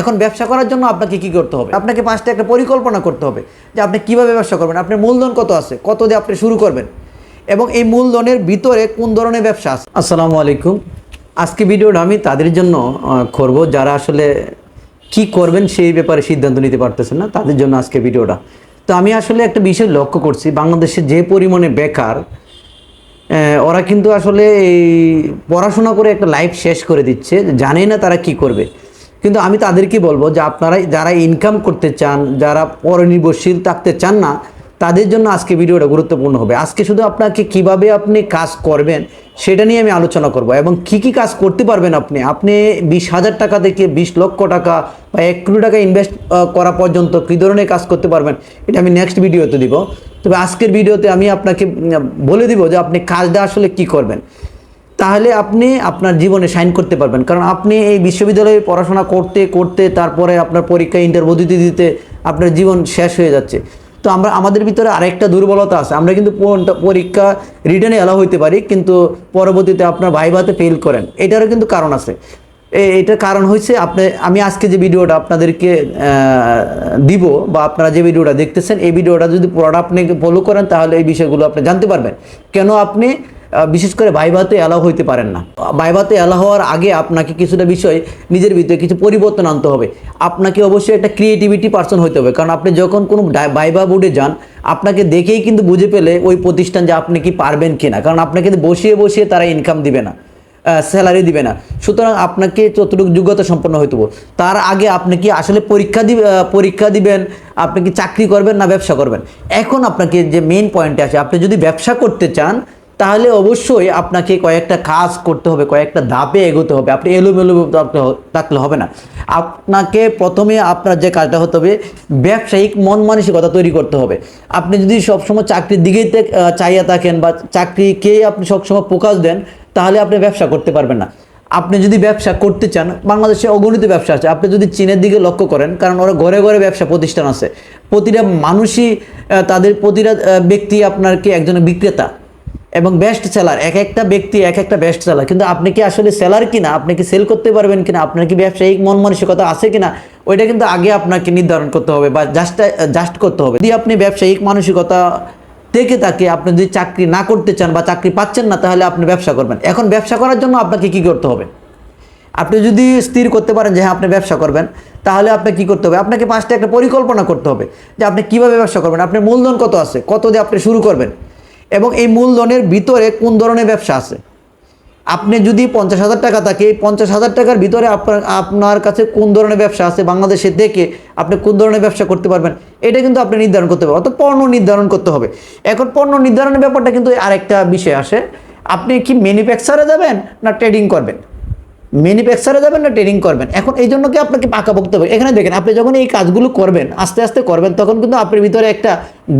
এখন ব্যবসা করার জন্য আপনাকে কি করতে হবে? আপনাকে পাঁচটা একটা পরিকল্পনা করতে হবে যে আপনি কীভাবে ব্যবসা করবেন। আপনার মূলধন কত আছে? কত দিয়ে আপনি শুরু করবেন? এবং এই মূলধনের ভিতরে কোন ধরনের ব্যবসা আছে? আসসালামু আলাইকুম। আজকে ভিডিওটা আমি তাদের জন্য করব। যারা আসলে কি করবেন সেই ব্যাপারে সিদ্ধান্ত নিতে পারতেছেন না, তাদের জন্য আজকে ভিডিওটা। তো আমি আসলে একটা বিষয় লক্ষ্য করছি বাংলাদেশে যে পরিমাণে বেকার ওরা কিন্তু আসলে এই পড়াশোনা করে একটা লাইফ শেষ করে দিচ্ছে। জানে না তারা কি করবে। কিন্তু আমি তাদেরকে বলব যে আপনারা যারা ইনকাম করতে চান, যারা পরনির্ভরশীল থাকতে চান না, তাদের জন্য আজকে ভিডিওটা গুরুত্বপূর্ণ হবে। আজকে শুধু আপনাকে কীভাবে আপনি কাজ করবেন, সেটা নিয়ে আমি আলোচনা করব এবং কি কি কাজ করতে পারবেন আপনি? আপনি বিশ হাজার টাকা থেকে বিশ লক্ষ টাকা বা এক কোটি টাকা ইনভেস্ট করা পর্যন্ত কী ধরনের কাজ করতে পারবেন, এটা আমি নেক্সট ভিডিওতে দিব। তবে আজকের ভিডিওতে আমি আপনাকে বলে দিব যে আপনি কাজটা আসলে কি করবেন। তাহলে আপনি আপনার জীবনে সাইন করতে পারবেন। কারণ আপনি এই বিশ্ববিদ্যালয়ে পড়াশোনা করতে করতে, তারপরে আপনার পরীক্ষা ইন্টারভিউ দিতে দিতে আপনার জীবন শেষ হয়ে যাচ্ছে। তো আমরা, আমাদের ভিতরে আরেকটা দুর্বলতা আছে। আমরা কিন্তু পরীক্ষা রিটার্নে এলাও হইতে পারি, কিন্তু পরবর্তীতে আপনার ভাইভাতে ফেল করেন। এটারও কিন্তু কারণ আছে। এটার কারণ হয়েছে আপনি, আমি আজকে যে ভিডিওটা আপনাদেরকে দিব বা আপনারা যে ভিডিওটা দেখতেছেন, এই ভিডিওটা যদি পুরোটা আপনি ফলো করেন, তাহলে এই বিষয়গুলো আপনি জানতে পারবেন। কেন আপনি বিশেষ করে ভাইভাতে এলাও হইতে পারেন না। ভাইভাতে এলাও হওয়ার আগে আপনাকে কিছুটা বিষয় নিজের ভিতরে কিছু পরিবর্তন আনতে হবে। আপনাকে অবশ্যই একটা ক্রিয়েটিভিটি পার্সন হতে হবে। কারণ আপনি যখন কোনো ভাইভা বোর্ডে যান, আপনাকে দেখেই কিন্তু বুঝে পেলে ওই প্রতিষ্ঠান যে আপনি কি পারবেন কি না কারণ আপনাকে বসিয়ে বসিয়ে তারা ইনকাম দিবে না স্যালারি দিবে না। সুতরাং আপনাকে যতটুকু যোগ্যতা সম্পন্ন হইতে হবে। তার আগে আপনি কি আসলে পরীক্ষা দিবে পরীক্ষা দিবেন? আপনি কি চাকরি করবেন না ব্যবসা করবেন? এখন আপনাকে যে মেইন পয়েন্টে আছে, আপনি যদি ব্যবসা করতে চান তাহলে অবশ্যই আপনাকে কয়েকটা কাজ করতে হবে, কয়েকটা ধাপে এগোতে হবে। আপনি এলোমেলো থাকলে হবে না। আপনাকে প্রথমে আপনার যে কাজটা হতে হবে, ব্যবসায়িক মন মানসিকতা তৈরি করতে হবে। আপনি যদি সবসময় চাকরির দিকেই চাইয়া থাকেন বা চাকরিকেই আপনি সবসময় ফোকাস দেন, তাহলে আপনি ব্যবসা করতে পারবেন না। আপনি যদি ব্যবসা করতে চান, বাংলাদেশে অগণিত ব্যবসা আছে। আপনি যদি চীনের দিকে লক্ষ্য করেন, কারণ ওরা ঘরে ঘরে ব্যবসা প্রতিষ্ঠান আছে। প্রতিটা মানুষই তাদের প্রতিটা ব্যক্তি আপনার কি একজন বিক্রেতা। এবং বেস্ট সেলার এক একটা ব্যক্তি, এক একটা বেস্ট সেলার কিন্তু আপনি কি আসলে সেলার কিনা? আপনি কি সেল করতে পারবেন কিনা? আপনার কি ব্যবসায়িক মন মানসিকতা আছে কিনা? ওইটা কিন্তু আগে আপনাকে নির্ধারণ করতে হবে বা জাস্ট জাস্ট করতে হবে। যদি আপনি ব্যবসায়িক মানসিকতা থেকে তাকে আপনি যদি চাকরি না করতে চান বা চাকরি পাচ্ছেন না, তাহলে আপনি ব্যবসা করবেন। এখন ব্যবসা করার জন্য আপনাকে কি করতে হবে? আপনি যদি স্থির করতে পারেন যে হ্যাঁ আপনি ব্যবসা করবেন, তাহলে আপনাকে কি করতে হবে? আপনাকে পাঁচটা একটা পরিকল্পনা করতে হবে যে আপনি কীভাবে ব্যবসা করবেন? আপনার মূলধন কত আছে? কত দিয়ে আপনি শুরু করবেন? এবং এই মূলধনের ভিতরে কোন ধরনের ব্যবসা আছে? আপনি যদি পঞ্চাশ হাজার টাকা থাকে, এই পঞ্চাশ হাজার টাকার ভিতরে আপনার আপনার কাছে কোন ধরনের ব্যবসা আছে? বাংলাদেশে দেখে আপনি কোন ধরনের ব্যবসা করতে পারবেন? এটা কিন্তু আপনি নির্ধারণ করতে পারবেন। অর্থাৎ পণ্য নির্ধারণ করতে হবে। এখন পণ্য নির্ধারণের ব্যাপারটা কিন্তু আরেকটা বিষয় আসে। আপনি কি ম্যানুফ্যাকচারে যাবেন না ট্রেডিং করবেন? ম্যানুফ্যাকচারে যাবেন না ট্রেডিং করবেন? এখন এই জন্য কি আপনাকে পাকাপোক্ত হবে? এখানে দেখেন, আপনি যখন এই কাজগুলো করবেন, আস্তে আস্তে করবেন, তখন কিন্তু আপনার ভিতরে একটা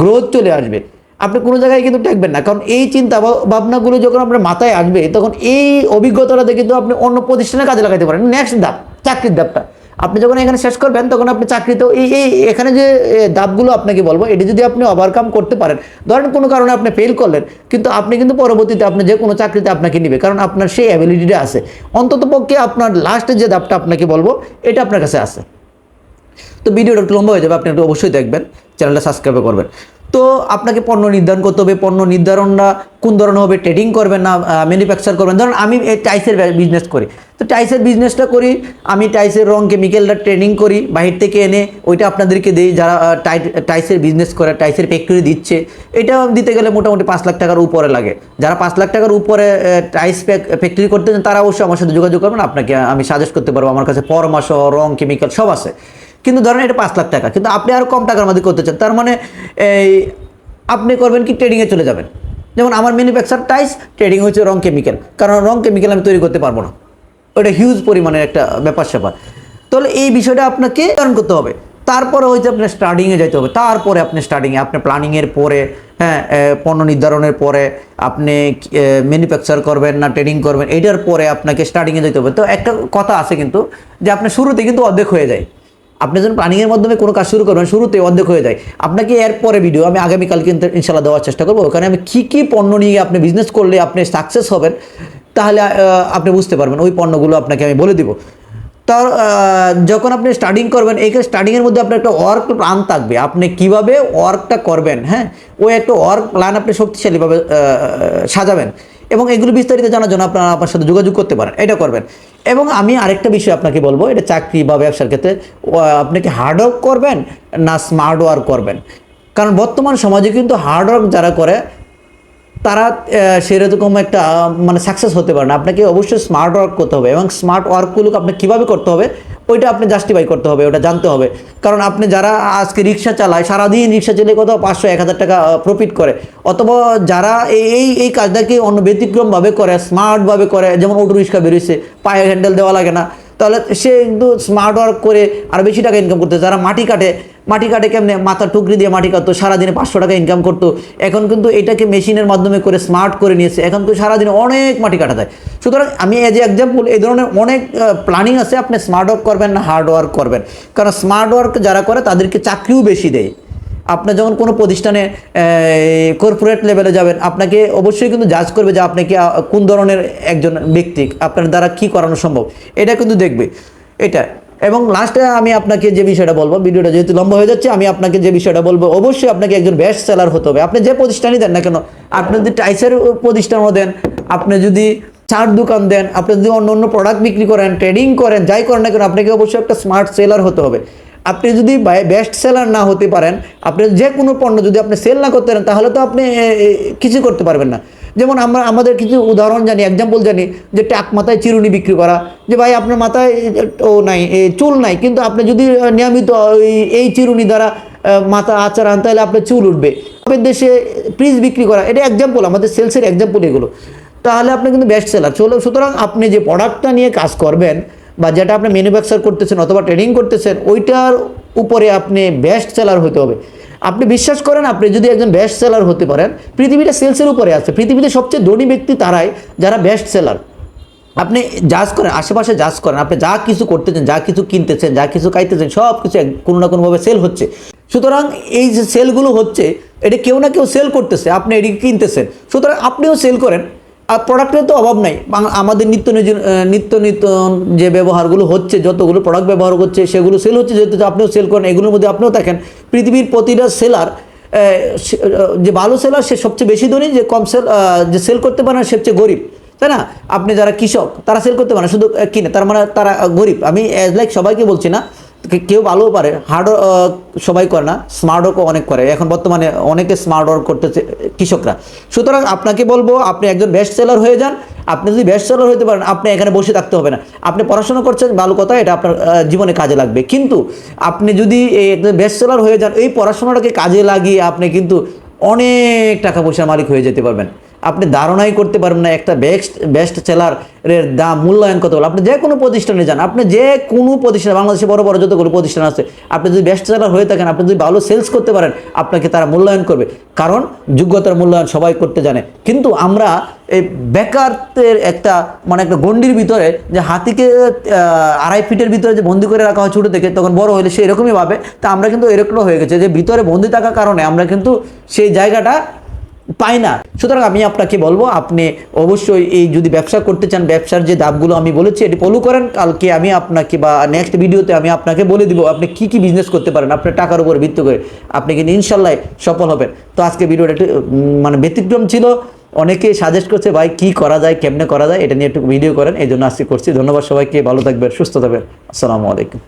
গ্রোথ চলে আসবে। আপনি কোনো জায়গায় কিন্তু টেকবেন না। কারণ এই চিন্তা ভাব- ভাবনাগুলো যখন আপনার মাথায় আসবে, তখন এই অভিজ্ঞতাটাতে কিন্তু আপনি অন্য প্রতিষ্ঠানে কাজে লাগাতে পারেন। নেক্সট ধাপ, চাকরির ধাপটা। আপনি যখন এখানে শেষ করবেন, তখন আপনি চাকরিতেও এই এই, এখানে যে ধাপগুলো আপনাকে বলব, এটি যদি আপনি ওভারকাম করতে পারেন, ধরেন কোনো কারণে আপনি ফেল করলেন, কিন্তু আপনি কিন্তু পরবর্তীতে আপনি যে কোনো চাকরিতে আপনাকে নিবে, কারণ আপনার সেই অ্যাবিলিটিটা আছে। অন্তত পক্ষে আপনার লাস্টের যে ধাপটা আপনাকে বলব, এটা আপনার কাছে আছে। তো ভিডিওটা একটু লম্বা হয়ে যাবে, আপনি একটু অবশ্যই দেখবেন। চ্যানেলটা সাবস্ক্রাইব করবেন। তো আপনাকে পণ্য নির্ধারণ করতে হবে, পণ্য নির্ধারণটা কোন ধরনের হবে ট্রেডিং করবেন না ম্যানুফ্যাকচার করবেন। ধরুন আমি টাইসের বিজনেস করি। তো টাইসের বিজনেসটা করি, আমি টাইসের রং কেমিক্যালটা ট্রেনিং করি, বাহির থেকে এনে ওইটা আপনাদেরকে দিই, যারা টাইসের বিজনেস করে টাইসের ফ্যাক্টরি দিচ্ছে, এটা দিতে গেলে মোটামুটি পাঁচ লাখ টাকার উপরে লাগে। যারা পাঁচ লাখ টাকার উপরে টাইস ফ্যাক্টরি করতে চান, তারা অবশ্যই আমার সাথে যোগাযোগ করবেন, আপনাকে আমি সাজেস্ট করতে পারব, আমার কাছে পরামর্শ, রং কেমিক্যাল সব আছে। কিন্তু ধরেন এটা পাঁচ লাখ টাকা, কিন্তু আপনি আরও কম টাকার মধ্যে করতে চান, তার মানে এই আপনি করবেন কি ট্রেডিংয়ে চলে যাবেন। যেমন আমার ম্যানুফ্যাকচার টাইস ট্রেডিং হচ্ছে রং কেমিক্যাল কারণ রং কেমিক্যাল আমি তৈরি করতে পারব না। ওটা হিউজ পরিমাণের একটা ব্যাপার স্যাপার। তাহলে এই বিষয়টা আপনাকে নির্ধারণ করতে হবে। তারপরে হচ্ছে আপনার স্টার্টিংয়ে যেতে হবে। তারপরে আপনি স্টার্টিংয়ে আপনি প্ল্যানিংয়ের পরে হ্যাঁ পণ্য নির্ধারণের পরে আপনি ম্যানুফ্যাকচার করবেন না ট্রেডিং করবেন, এটার পরে আপনাকে স্টার্টিংয়ে যেতে হবে। তো একটা কথা আছে কিন্তু, যে আপনার শুরুতে কিন্তু অর্ধেক হয়ে যায়। আপনি যখন প্ল্যানিংয়ের মাধ্যমে কোনো কাজ শুরু করবেন, শুরুতে অর্ধেক হয়ে যায়। আপনাকে এর পরে ভিডিও আমি আগামীকাল কিন্তু ইনশাল্লাহ দেওয়ার চেষ্টা করব। ওখানে আমি কী কী পণ্য নিয়ে আপনি বিজনেস করলে আপনি সাকসেস হবেন, তাহলে আপনি বুঝতে পারবেন। ওই পণ্যগুলো আপনাকে আমি বলে দিব। তার যখন আপনি স্টার্টিং করবেন, এই স্টার্টিংয়ের মধ্যে আপনার একটা ওয়ার্ক প্ল্যান থাকবে। আপনি কীভাবে ওয়ার্কটা করবেন হ্যাঁ? ওই একটা ওয়ার্ক প্ল্যান আপনি শক্তিশালীভাবে সাজাবেন। এবং এগুলো বিস্তারিত জানার জন্য আপনারা আপনার সাথে যোগাযোগ করতে পারেন। এটা করবেন। এবং আমি আরেকটা বিষয় আপনাকে বলব, এটা চাকরি বা ব্যবসার ক্ষেত্রে আপনি কি হার্ড ওয়ার্ক করবেন না স্মার্ট ওয়ার্ক করবেন? কারণ বর্তমান সমাজে কিন্তু হার্ড ওয়ার্ক যারা করে, তারা সেরকম একটা মানে সাকসেস হতে পারে না। আপনাকে অবশ্যই স্মার্ট ওয়ার্ক করতে হবে এবং স্মার্ট ওয়ার্কগুলো আপনি কীভাবে করতে হবে ওইটা আপনি জাস্টিফাই করতে হবে, ওটা জানতে হবে। কারণ আপনি যারা আজকে রিক্সা চালায়, সারাদিন রিক্সা চালিয়ে কোথাও পাঁচশো, এক হাজার টাকা প্রফিট করে। অথবা যারা এই এই কাজটাকে অন্য ব্যতিক্রমভাবে করে স্মার্টভাবে করে, যেমন অটো রিক্সা বেরোচ্ছে পায়ে হ্যান্ডেল দেওয়া লাগে না, তাহলে সে কিন্তু স্মার্ট ওয়ার্ক করে আর বেশি টাকা ইনকাম করতে যারা মাটি কাটে মাটি কাটে কেমনে? মাথা টুকরি দিয়ে মাটি কাটতো, সারাদিনে পাঁচশো টাকা ইনকাম করতো। এখন কিন্তু এটাকে মেশিনের মাধ্যমে করে স্মার্ট করে নিয়েছে। এখন তো সারাদিনে অনেক মাটি কাটা যায়। সুতরাং আমি এজ এ এক্সাম্পল এই ধরনের অনেক প্ল্যানিং আছে, আপনি স্মার্ট ওয়ার্ক করবেন না হার্ড ওয়ার্ক করবেন। কারণ স্মার্ট ওয়ার্ক যারা করে, তাদেরকে চাকরিও বেশি দেয়। আপনি যখন কোনো প্রতিষ্ঠানে কর্পোরেট লেভেলে যাবেন, আপনাকে অবশ্যই কিন্তু জাজ করবে যে আপনি কি কোন ধরনের একজন ব্যক্তি, আপনার দ্বারা কি করানো সম্ভব। এটা কিন্তু দেখবে। এটা এবং লাস্টে আমি আপনাকে যে বিষয়টা বলব, ভিডিওটা যেহেতু লম্বা হয়ে যাচ্ছে, আমি আপনাকে যে বিষয়টা বলব, অবশ্যই আপনাকে একজন বেস্ট সেলার হতে হবে। আপনি যে প্রতিষ্ঠানই দেন না কেন, আপনি যদি টাইসের প্রতিষ্ঠানও দেন, আপনি যদি চার দোকান দেন, আপনি যদি অন্য অন্য প্রোডাক্ট বিক্রি করেন ট্রেডিং করেন, যাই করেন না কেন, আপনাকে অবশ্যই একটা স্মার্ট সেলার হতে হবে। আপনি যদি বেস্ট সেলার না হতে পারেন, আপনি যে কোনো পণ্য যদি আপনি সেল না করতে পারেন, তাহলে তো আপনি কিছু করতে পারবেন না। যেমন আমরা, আমাদের কিছু উদাহরণ জানি এক্সাম্পল জানি, যে টাক মাথায় চিরুনি বিক্রি করা, যে ভাই আপনার মাথায় ও নাই চুল নাই, কিন্তু আপনি যদি নিয়মিত এই চিরুনি দ্বারা মাথা আচার আন, তাহলে আপনার চুল উঠবে। আমাদের দেশে ফ্রিজ বিক্রি করা, এটা এক্সাম্পল আমাদের সেলসের এক্সাম্পল এগুলো। তাহলে আপনি কিন্তু বেস্ট সেলার চলো, সুতরাং আপনি যে প্রোডাক্টটা নিয়ে কাজ করবেন, বা যেটা আপনি ম্যানুফ্যাকচার করতেছেন অথবা ট্রেডিং করতেছেন, ওইটার উপরে আপনি বেস্ট সেলার হতে হবে। আপনি বিশ্বাস করেন, আপনি যদি একজন বেস্ট সেলার হতে পারেন, পৃথিবীটা সেলসের উপরে আছে। পৃথিবীতে সবচেয়ে ধনী ব্যক্তি তারাই যারা বেস্ট সেলার আপনি জাজ করেন, আশেপাশে জাজ করেন, আপনি যা কিছু করতেছেন, যা কিছু কিনতেছেন, যা কিছু খাইতেছেন সব কিছু কোনো না কোনোভাবে সেল হচ্ছে। সুতরাং এই যে সেলগুলো হচ্ছে, এটা কেউ না কেউ সেল করতেছে, আপনি এটি কিনতেছেন। সুতরাং আপনিও সেল করেন। আর প্রোডাক্টের তো অভাব নাই। আমাদের নিত্য নিত্য নিত্য যে ব্যবহারগুলো হচ্ছে, যতগুলো প্রোডাক্ট ব্যবহার করছে, সেগুলো সেল হচ্ছে, যেহেতু আপনিও সেল করেন, এগুলোর মধ্যে আপনিও থাকেন পৃথিবীর প্রতিটা সেলার যে ভালো সেলার সে সবচেয়ে বেশি ধনী, যে কম সেল যে সেল করতে পারে না সবচেয়ে গরিব। তাই না? আপনি যারা কৃষক, তারা সেল করতে পারে শুধু কিনে। তার মানে তারা গরিব। আমি অ্যাজ লাইক সবাইকে বলছি না কেউ ভালোও পারে হার্ড সবাই করে না স্মার্ট ওয়ার্কও অনেক করে। এখন বর্তমানে অনেকে স্মার্ট ওয়ার্ক করতেছে, কৃষকরা। সুতরাং আপনাকে বলব, আপনি একজন বেস্ট সেলার হয়ে যান। আপনি যদি বেস্ট সেলার হতে পারেন, আপনি এখানে বসে থাকতে হবে না। আপনি পড়াশোনা করছেন, ভালো কথা, এটা আপনার জীবনে কাজে লাগবে। কিন্তু আপনি যদি এই একজন বেস্ট সেলার হয়ে যান, এই পড়াশোনাটাকে কাজে লাগিয়ে আপনি কিন্তু অনেক টাকা পয়সার মালিক হয়ে যেতে পারবেন। আপনি ধারণাই করতে পারবেন না একটা বেস্ট বেস্ট সেলারের দাম মূল্যায়ন কত আপনি যে কোনো প্রতিষ্ঠানে যান, আপনি যে কোনো প্রতিষ্ঠান, বাংলাদেশে বড় বড় যতগুলো প্রতিষ্ঠান আছে, আপনি যদি বেস্ট সেলার হয়ে থাকেন, আপনি যদি ভালো সেলস করতে পারেন, আপনাকে তারা মূল্যায়ন করবে। কারণ যোগ্যতার মূল্যায়ন সবাই করতে জানে। কিন্তু আমরা এই বেকারত্বের একটা মানে একটা গণ্ডির ভিতরে, যে হাতিকে আড়াই ফিটের ভিতরে যে বন্দি করে রাখা হয় ছোটো থেকে, তখন বড় হলে সে এরকমই ভাবে। তা আমরা কিন্তু এরকম হয়ে গেছে যে ভিতরে বন্দি থাকার কারণে আমরা কিন্তু সেই জায়গাটা পাই না। সুতরাং আমি আপনাকে বলব, আপনি অবশ্যই এই যদি ব্যবসা করতে চান, ব্যবসার যে দাবগুলো আমি বলেছি, এটি ফলো করেন। কালকে আমি আপনাকে বা নেক্সট ভিডিওতে আমি আপনাকে বলে দিব আপনি কি কি বিজনেস করতে পারেন, আপনার টাকার উপর ভিত্তি করে। আপনি কিন্তু ইনশাল্লাহ সফল হবেন। তো আজকে ভিডিওটা একটু মানে ব্যতিক্রম ছিল। অনেকে সাজেস্ট করছে, ভাই, কি করা যায়, কেমনে করা যায়? এটা নিয়ে একটু ভিডিও করেন। এই জন্য আজকে করছি। ধন্যবাদ সবাইকে। ভালো থাকবেন, সুস্থ থাকবেন। আসসালামু আলাইকুম।